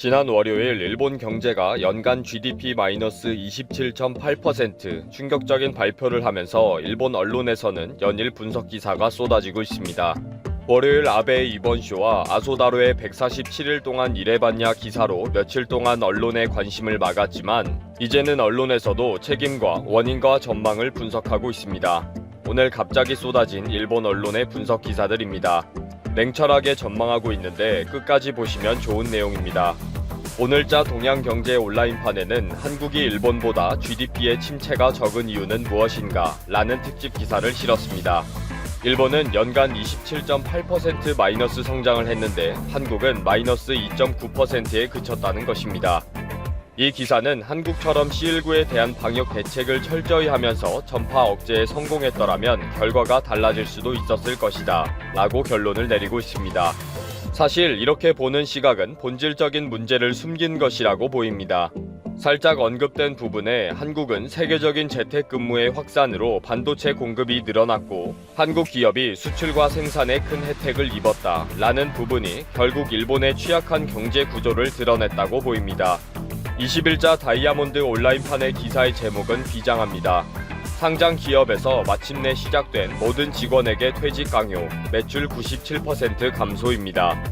지난 월요일 일본 경제가 연간 GDP 마이너스 27.8% 충격적인 발표를 하면서 일본 언론에서는 연일 분석 기사가 쏟아지고 있습니다. 월요일 아베의 이번 쇼와 아소다로의 147일 동안 일해봤냐 기사로 며칠 동안 언론의 관심을 막았지만 이제는 언론에서도 책임과 원인과 전망을 분석하고 있습니다. 오늘 갑자기 쏟아진 일본 언론의 분석 기사들입니다. 냉철하게 전망하고 있는데 끝까지 보시면 좋은 내용입니다. 오늘자 동양경제 온라인판에는 한국이 일본보다 GDP의 침체가 적은 이유는 무엇인가? 라는 특집 기사를 실었습니다. 일본은 연간 27.8% 마이너스 성장을 했는데 한국은 마이너스 2.9%에 그쳤다는 것입니다. 이 기사는 한국처럼 C19에 대한 방역 대책을 철저히 하면서 전파 억제에 성공했더라면 결과가 달라질 수도 있었을 것이다. 라고 결론을 내리고 있습니다. 사실 이렇게 보는 시각은 본질적인 문제를 숨긴 것이라고 보입니다. 살짝 언급된 부분에 한국은 세계적인 재택근무의 확산으로 반도체 공급이 늘어났고 한국 기업이 수출과 생산에 큰 혜택을 입었다 라는 부분이 결국 일본의 취약한 경제 구조를 드러냈다고 보입니다. 21자 다이아몬드 온라인판의 기사의 제목은 비장합니다. 상장 기업에서 마침내 시작된 모든 직원에게 퇴직 강요, 매출 97% 감소입니다.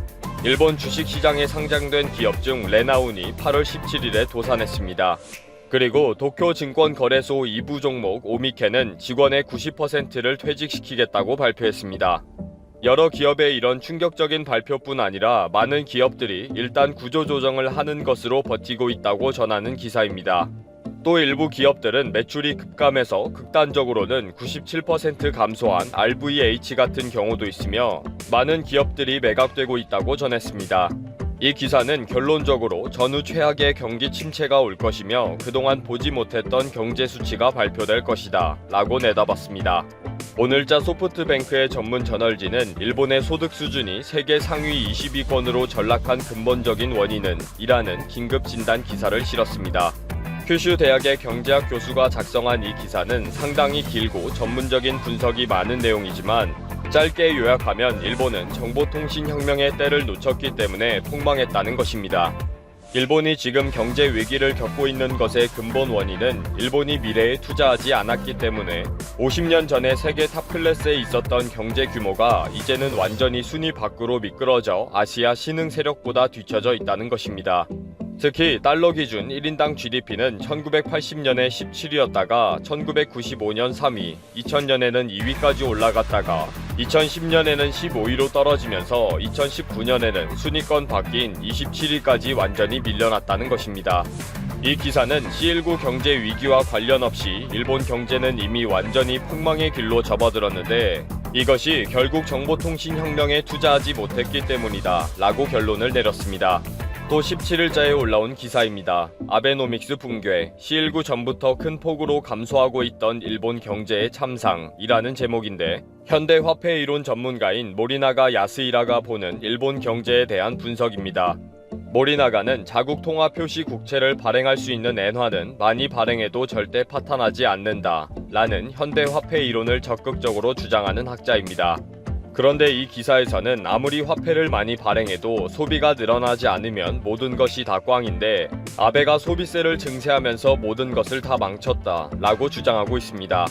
일본 주식시장에 상장된 기업 중 레나운이 8월 17일에 도산했습니다. 그리고 도쿄증권거래소 2부 종목 오미케는 직원의 90%를 퇴직시키겠다고 발표했습니다. 여러 기업의 이런 충격적인 발표뿐 아니라 많은 기업들이 일단 구조조정을 하는 것으로 버티고 있다고 전하는 기사입니다. 또 일부 기업들은 매출이 급감해서 극단적으로는 97% 감소한 RVH 같은 경우도 있으며 많은 기업들이 매각되고 있다고 전했습니다. 이 기사는 결론적으로 전후 최악의 경기 침체가 올 것이며 그동안 보지 못했던 경제 수치가 발표될 것이다 라고 내다봤습니다. 오늘자 소프트뱅크의 전문 저널지는 일본의 소득 수준이 세계 상위 20위권으로 전락한 근본적인 원인은 이라는 긴급 진단 기사를 실었습니다. 큐슈 대학의 경제학 교수가 작성한 이 기사는 상당히 길고 전문적인 분석이 많은 내용이지만 짧게 요약하면 일본은 정보통신혁명의 때를 놓쳤기 때문에 폭망했다는 것입니다. 일본이 지금 경제 위기를 겪고 있는 것의 근본 원인은 일본이 미래에 투자하지 않았기 때문에 50년 전에 세계 탑 클래스에 있었던 경제 규모가 이제는 완전히 순위 밖으로 미끄러져 아시아 신흥 세력보다 뒤처져 있다는 것입니다. 특히 달러 기준 1인당 GDP는 1980년에 17위였다가 1995년 3위, 2000년에는 2위까지 올라갔다가 2010년에는 15위로 떨어지면서 2019년에는 순위권 바뀐 27위까지 완전히 밀려났다는 것입니다. 이 기사는 C19 경제 위기와 관련 없이 일본 경제는 이미 완전히 폭망의 길로 접어들었는데 이것이 결국 정보통신혁명에 투자하지 못했기 때문이다 라고 결론을 내렸습니다. 또 17일자에 올라온 기사입니다. 아베노믹스 붕괴, C19 전부터 큰 폭으로 감소하고 있던 일본 경제의 참상이라는 제목인데 현대 화폐 이론 전문가인 모리나가 야스이라가 보는 일본 경제에 대한 분석입니다. 모리나가는 자국 통화 표시 국채를 발행할 수 있는 엔화는 많이 발행해도 절대 파탄하지 않는다. 라는 현대 화폐 이론을 적극적으로 주장하는 학자입니다. 그런데 이 기사에서는 아무리 화폐를 많이 발행해도 소비가 늘어나지 않으면 모든 것이 다 꽝인데 아베가 소비세를 증세하면서 모든 것을 다 망쳤다 라고 주장하고 있습니다.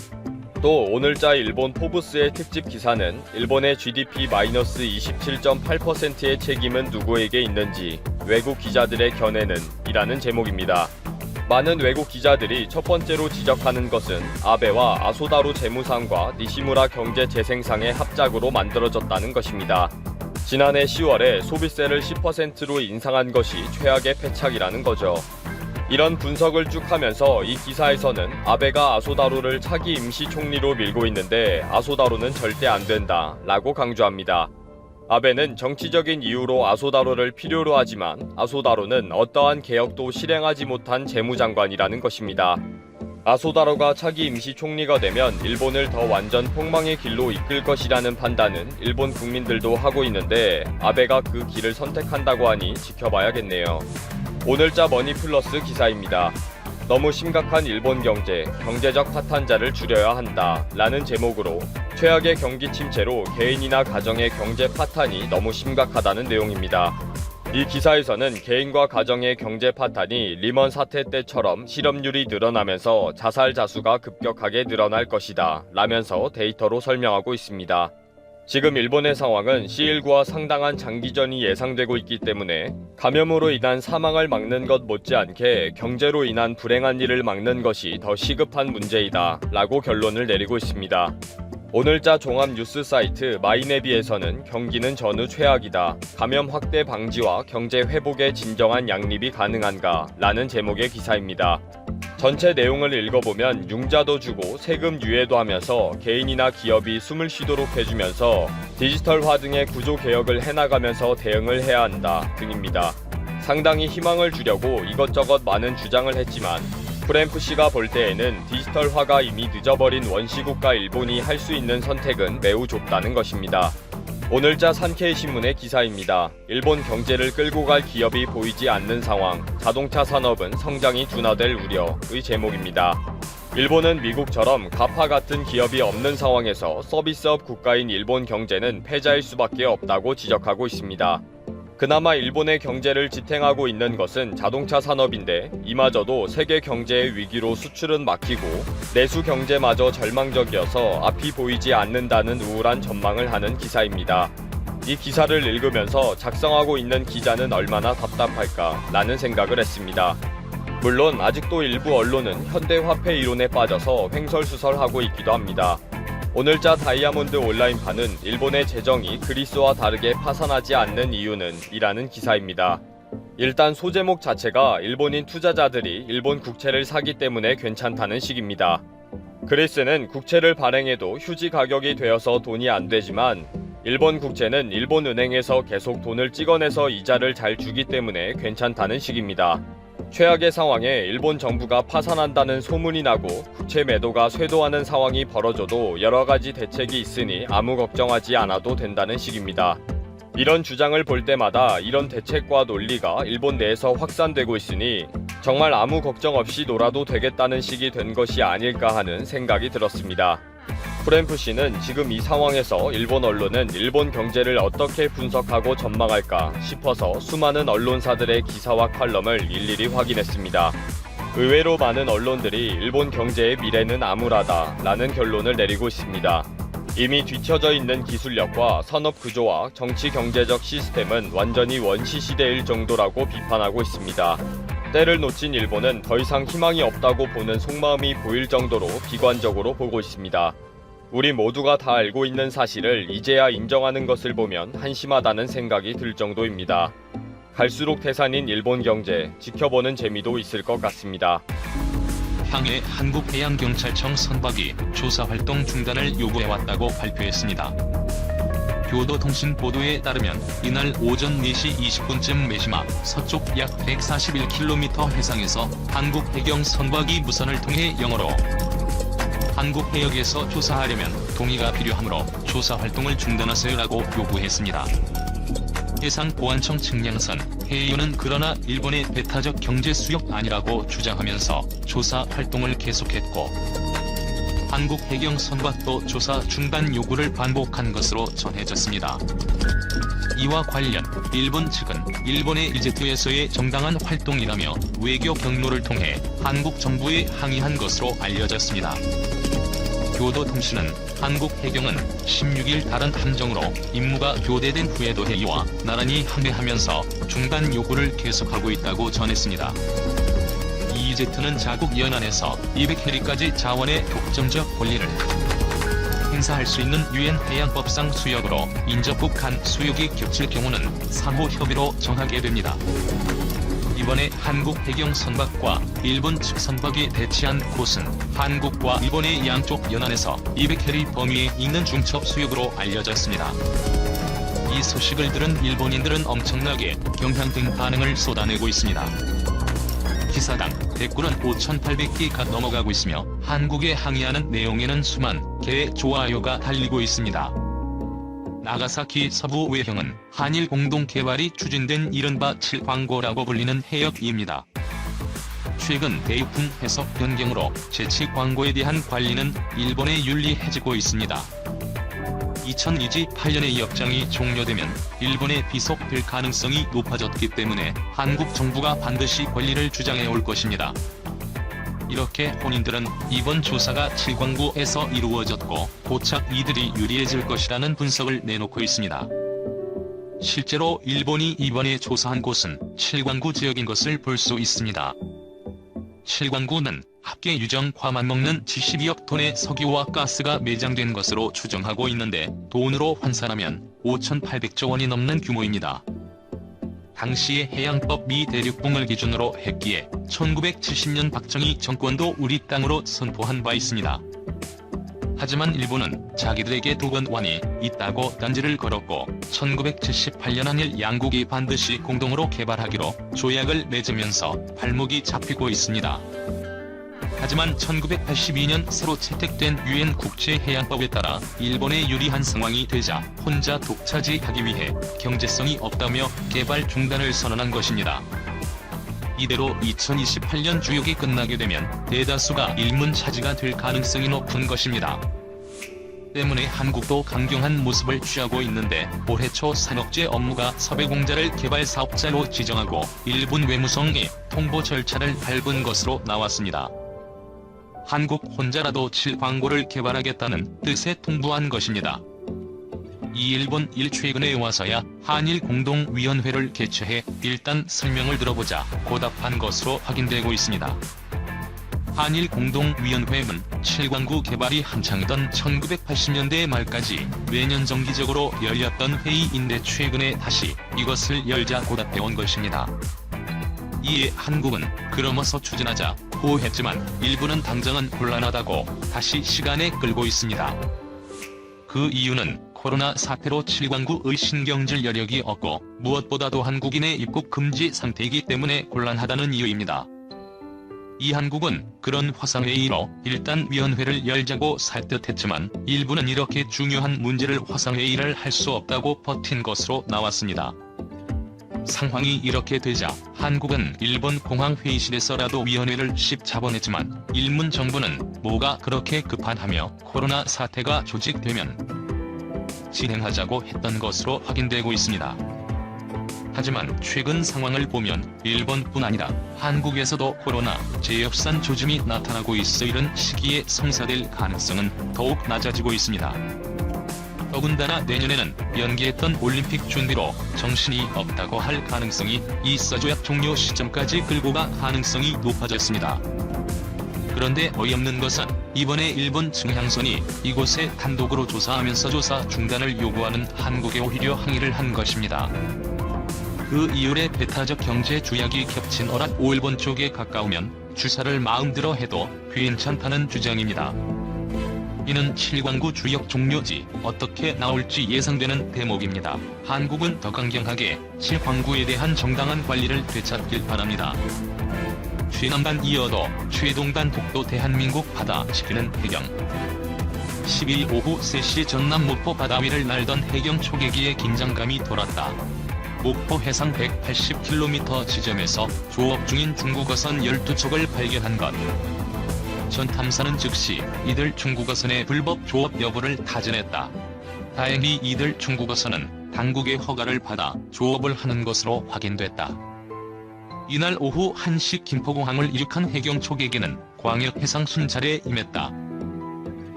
또 오늘자 일본 포브스의 특집 기사는 일본의 GDP 마이너스 27.8%의 책임은 누구에게 있는지 외국 기자들의 견해는 이라는 제목입니다. 많은 외국 기자들이 첫 번째로 지적하는 것은 아베와 아소다로 재무상과 니시무라 경제재생상의 합작으로 만들어졌다는 것입니다. 지난해 10월에 소비세를 10%로 인상한 것이 최악의 패착이라는 거죠. 이런 분석을 쭉 하면서 이 기사에서는 아베가 아소다로를 차기 임시 총리로 밀고 있는데 아소다로는 절대 안 된다 라고 강조합니다. 아베는 정치적인 이유로 아소다로를 필요로 하지만 아소다로는 어떠한 개혁도 실행하지 못한 재무장관이라는 것입니다. 아소다로가 차기 임시 총리가 되면 일본을 더 완전 폭망의 길로 이끌 것이라는 판단은 일본 국민들도 하고 있는데 아베가 그 길을 선택한다고 하니 지켜봐야겠네요. 오늘자 머니플러스 기사입니다. 너무 심각한 일본 경제, 경제적 파탄자를 줄여야 한다. 라는 제목으로 최악의 경기 침체로 개인이나 가정의 경제 파탄이 너무 심각하다는 내용입니다. 이 기사에서는 개인과 가정의 경제 파탄이 리먼 사태 때처럼 실업률이 늘어나면서 자살 자수가 급격하게 늘어날 것이다 라면서 데이터로 설명하고 있습니다. 지금 일본의 상황은 C19와 상당한 장기전이 예상되고 있기 때문에 감염으로 인한 사망을 막는 것 못지않게 경제로 인한 불행한 일을 막는 것이 더 시급한 문제이다 라고 결론을 내리고 있습니다. 오늘자 종합 뉴스 사이트 마이네비에서는 경기는 전후 최악이다. 감염 확대 방지와 경제 회복에 진정한 양립이 가능한가? 라는 제목의 기사입니다. 전체 내용을 읽어보면 융자도 주고 세금 유예도 하면서 개인이나 기업이 숨을 쉬도록 해주면서 디지털화 등의 구조 개혁을 해나가면서 대응을 해야 한다 등입니다. 상당히 희망을 주려고 이것저것 많은 주장을 했지만 프램프 씨가 볼 때에는 디지털화가 이미 늦어버린 원시국가 일본이 할 수 있는 선택은 매우 좁다는 것입니다. 오늘자 산케이 신문의 기사입니다. 일본 경제를 끌고 갈 기업이 보이지 않는 상황, 자동차 산업은 성장이 둔화될 우려의 제목입니다. 일본은 미국처럼 가파 같은 기업이 없는 상황에서 서비스업 국가인 일본 경제는 패자일 수밖에 없다고 지적하고 있습니다. 그나마 일본의 경제를 지탱하고 있는 것은 자동차 산업인데 이마저도 세계 경제의 위기로 수출은 막히고 내수 경제마저 절망적이어서 앞이 보이지 않는다는 우울한 전망을 하는 기사입니다. 이 기사를 읽으면서 작성하고 있는 기자는 얼마나 답답할까 라는 생각을 했습니다. 물론 아직도 일부 언론은 현대화폐 이론에 빠져서 횡설수설하고 있기도 합니다. 오늘자 다이아몬드 온라인판은 일본의 재정이 그리스와 다르게 파산하지 않는 이유는 이라는 기사입니다. 일단 소제목 자체가 일본인 투자자들이 일본 국채를 사기 때문에 괜찮다는 식입니다. 그리스는 국채를 발행해도 휴지 가격이 되어서 돈이 안 되지만 일본 국채는 일본 은행에서 계속 돈을 찍어내서 이자를 잘 주기 때문에 괜찮다는 식입니다. 최악의 상황에 일본 정부가 파산한다는 소문이 나고 국채 매도가 쇄도하는 상황이 벌어져도 여러 가지 대책이 있으니 아무 걱정하지 않아도 된다는 식입니다. 이런 주장을 볼 때마다 이런 대책과 논리가 일본 내에서 확산되고 있으니 정말 아무 걱정 없이 놀아도 되겠다는 식이 된 것이 아닐까 하는 생각이 들었습니다. 프램프 씨는 지금 이 상황에서 일본 언론은 일본 경제를 어떻게 분석하고 전망할까 싶어서 수많은 언론사들의 기사와 칼럼을 일일이 확인했습니다. 의외로 많은 언론들이 일본 경제의 미래는 암울하다 라는 결론을 내리고 있습니다. 이미 뒤처져 있는 기술력과 산업 구조와 정치 경제적 시스템은 완전히 원시 시대일 정도라고 비판하고 있습니다. 때를 놓친 일본은 더 이상 희망이 없다고 보는 속마음이 보일 정도로 비관적으로 보고 있습니다. 우리 모두가 다 알고 있는 사실을 이제야 인정하는 것을 보면 한심하다는 생각이 들 정도입니다. 갈수록 태산인 일본 경제 지켜보는 재미도 있을 것 같습니다. 향해 한국해양경찰청 선박이 조사 활동 중단을 요구해왔다고 발표했습니다. 교도통신 보도에 따르면 이날 오전 4시 20분쯤 메시마 서쪽 약 141km 해상에서 한국 해경 선박이 무선을 통해 영어로 한국 해역에서 조사하려면 동의가 필요하므로 조사 활동을 중단하세요라고 요구했습니다. 해상보안청 측량선 해이유는 그러나 일본의 배타적 경제 수역 아니라고 주장하면서 조사 활동을 계속했고 한국 해경 선박도 조사 중단 요구를 반복한 것으로 전해졌습니다. 이와 관련 일본 측은 일본의 이제트에서의 정당한 활동이라며 외교 경로를 통해 한국 정부에 항의한 것으로 알려졌습니다. 교도통신은 한국 해경은 16일 다른 함정으로 임무가 교대된 후에도 해이와 나란히 항해하면서 중단 요구를 계속하고 있다고 전했습니다. 이제트는 자국 연안에서 200해리까지 자원의 독점적 권리를 행사할 수 있는 유엔 해양법상 수역으로 인접국 간 수역이 겹칠 경우는 상호 협의로 정하게 됩니다. 이번에 한국 해경 선박과 일본 측 선박이 대치한 곳은 한국과 일본의 양쪽 연안에서 200해리 범위에 있는 중첩 수역으로 알려졌습니다. 이 소식을 들은 일본인들은 엄청나게 경향된 반응을 쏟아내고 있습니다. 기사당 댓글은 5,800개가 넘어가고 있으며 한국에 항의하는 내용에는 수만 개의 좋아요가 달리고 있습니다. 나가사키 서부 외형은 한일 공동 개발이 추진된 이른바 7광고라고 불리는 해역입니다. 최근 대유품 해석 변경으로 재치 광고에 대한 관리는 일본에 윤리해지고 있습니다. 2028년에 역장이 종료되면 일본에 비속될 가능성이 높아졌기 때문에 한국 정부가 반드시 권리를 주장해 올 것입니다. 이렇게 본인들은 이번 조사가 7광구에서 이루어졌고 고착 이들이 유리해질 것이라는 분석을 내놓고 있습니다. 실제로 일본이 이번에 조사한 곳은 7광구 지역인 것을 볼 수 있습니다. 7광구는 합계 유정 과만 먹는 72억 톤의 석유와 가스가 매장된 것으로 추정하고 있는데 돈으로 환산하면 5,800조 원이 넘는 규모입니다. 당시의 해양법 미 대륙봉을 기준으로 했기에 1970년 박정희 정권도 우리 땅으로 선포한 바 있습니다. 하지만 일본은 자기들에게 도건완이 있다고 딴지를 걸었고 1978년 한일 양국이 반드시 공동으로 개발하기로 조약을 맺으면서 발목이 잡히고 있습니다. 하지만 1982년 새로 채택된 유엔 국제해양법에 따라 일본에 유리한 상황이 되자 혼자 독차지하기 위해 경제성이 없다며 개발 중단을 선언한 것입니다. 이대로 2028년 주역이 끝나게 되면 대다수가 일문 차지가 될 가능성이 높은 것입니다. 때문에 한국도 강경한 모습을 취하고 있는데 올해 초 산업재 업무가 섭외공자를 개발 사업자로 지정하고 일본 외무성이 통보 절차를 밟은 것으로 나왔습니다. 한국 혼자라도 7광고를 개발하겠다는 뜻에 통보한 것입니다. 이 일본 일 최근에 와서야 한일 공동위원회를 개최해 일단 설명을 들어보자 고답한 것으로 확인되고 있습니다. 한일 공동위원회는 7광구 개발이 한창이던 1980년대 말까지 매년 정기적으로 열렸던 회의인데 최근에 다시 이것을 열자 고답해온 것입니다. 이에 한국은 그러면서 추진하자 고 했지만 일부는 당장은 곤란하다고 다시 시간에 끌고 있습니다. 그 이유는 코로나 사태로 7광구의 신경질 여력이 없고 무엇보다도 한국인의 입국 금지 상태이기 때문에 곤란하다는 이유입니다. 이 한국은 그런 화상회의로 일단 위원회를 열자고 살듯 했지만 일부는 이렇게 중요한 문제를 화상회의를 할 수 없다고 버틴 것으로 나왔습니다. 상황이 이렇게 되자 한국은 일본 공항 회의실에서라도 위원회를 십자번했지만 일문 정부는 뭐가 그렇게 급한하며 코로나 사태가 조직되면 진행하자고 했던 것으로 확인되고 있습니다. 하지만 최근 상황을 보면 일본뿐 아니라 한국에서도 코로나 재협산 조짐이 나타나고 있어 이런 시기에 성사될 가능성은 더욱 낮아지고 있습니다. 더군다나 내년에는 연기했던 올림픽 준비로 정신이 없다고 할 가능성이 있어 조약 종료 시점까지 끌고 가 가능성이 높아졌습니다. 그런데 어이없는 것은 이번에 일본 증향선이 이곳에 단독으로 조사하면서 조사 중단을 요구하는 한국에 오히려 항의를 한 것입니다. 그 이율의 배타적 경제 주약이 겹친 어락 오일본 쪽에 가까우면 주사를 마음대로 해도 괜찮다는 주장입니다. 이는 7광구 주역 종료지 어떻게 나올지 예상되는 대목입니다. 한국은 더 강경하게 7광구에 대한 정당한 관리를 되찾길 바랍니다. 최남단 이어도 최동단 독도 대한민국 바다 지키는 해경 10일 오후 3시 전남 목포 바다 위를 날던 해경 초계기에 긴장감이 돌았다. 목포 해상 180km 지점에서 조업 중인 중국어선 12척을 발견한 것. 전 탐사는 즉시 이들 중국어선의 불법 조업 여부를 타진했다. 다행히 이들 중국어선은 당국의 허가를 받아 조업을 하는 것으로 확인됐다. 이날 오후 1시 김포공항을 이륙한 해경 초계기는 광역 해상 순찰에 임했다.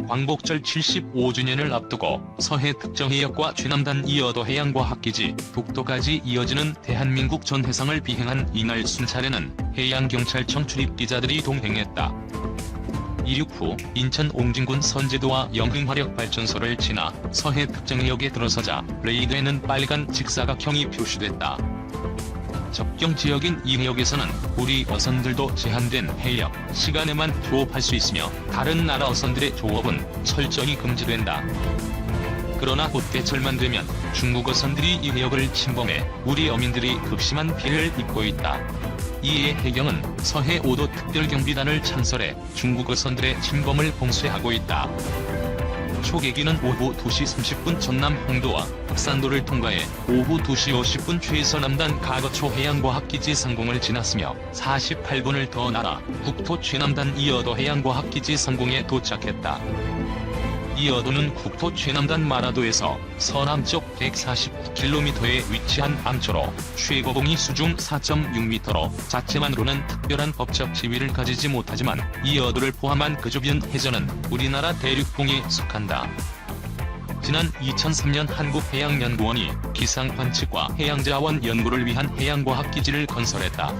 광복절 75주년을 앞두고 서해 특정해역과 최남단 이어도 해양과학기지 독도까지 이어지는 대한민국 전 해상을 비행한 이날 순찰에는 해양경찰청 출입기자들이 동행했다. 이륙 후 인천 옹진군 선제도와 영흥화력발전소를 지나 서해 특정해역에 들어서자 레이더에는 빨간 직사각형이 표시됐다. 접경 지역인 이 해역에서는 우리 어선들도 제한된 해역 시간에만 조업할 수 있으며 다른 나라 어선들의 조업은 철저히 금지된다. 그러나 곧대철만 되면 중국 어선들이 이 해역을 침범해 우리 어민들이 극심한 피해를 입고 있다. 이에 해경은 서해 5도 특별경비단을 창설해 중국 어선들의 침범을 봉쇄하고 있다. 초계기는 오후 2시 30분 전남 홍도와 흑산도를 통과해 오후 2시 50분 최서남단 가거초 해양과학기지 상공을 지났으며 48분을 더 날아 국토 최남단 이어도 해양과학기지 상공에 도착했다. 이 여도는 국토 최남단 마라도에서 서남쪽 149km에 위치한 암초로 최고봉이 수중 4.6m로 자체만으로는 특별한 법적 지위를 가지지 못하지만 이 여도를 포함한 그 주변 해전은 우리나라 대륙봉에 속한다. 지난 2003년 한국해양연구원이 기상관측과 해양자원 연구를 위한 해양과학기지를 건설했다.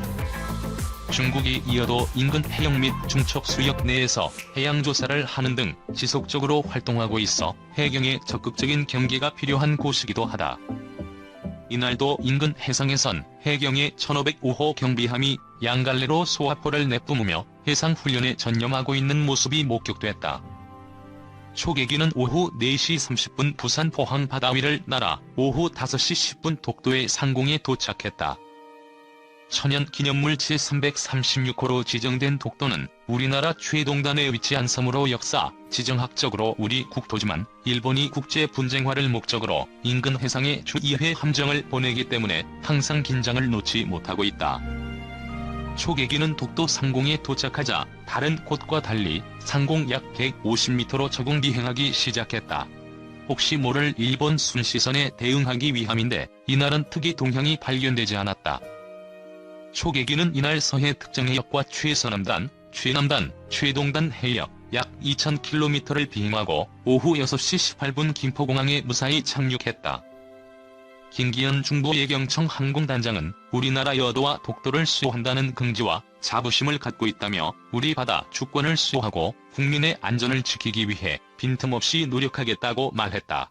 중국이 이어도 인근 해역 및 중첩 수역 내에서 해양 조사를 하는 등 지속적으로 활동하고 있어 해경에 적극적인 경계가 필요한 곳이기도 하다. 이날도 인근 해상에선 해경의 1505호 경비함이 양갈래로 소화포를 내뿜으며 해상 훈련에 전념하고 있는 모습이 목격됐다. 초계기는 오후 4시 30분 부산 포항 바다 위를 날아 오후 5시 10분 독도의 상공에 도착했다. 천연 기념물 제336호로 지정된 독도는 우리나라 최동단에 위치한 섬으로 역사, 지정학적으로 우리 국토지만 일본이 국제 분쟁화를 목적으로 인근 해상에 주 2회 함정을 보내기 때문에 항상 긴장을 놓지 못하고 있다. 초계기는 독도 상공에 도착하자 다른 곳과 달리 상공 약 150m로 적응 비행하기 시작했다. 혹시 모를 일본 순시선에 대응하기 위함인데 이날은 특이 동향이 발견되지 않았다. 초계기는 이날 서해 특정 해역과 최서남단, 최남단, 최동단 해역 약 2000km를 비행하고 오후 6시 18분 김포공항에 무사히 착륙했다. 김기현 중부예경청 항공단장은 우리나라 여도와 독도를 수호한다는 긍지와 자부심을 갖고 있다며 우리 바다 주권을 수호하고 국민의 안전을 지키기 위해 빈틈없이 노력하겠다고 말했다.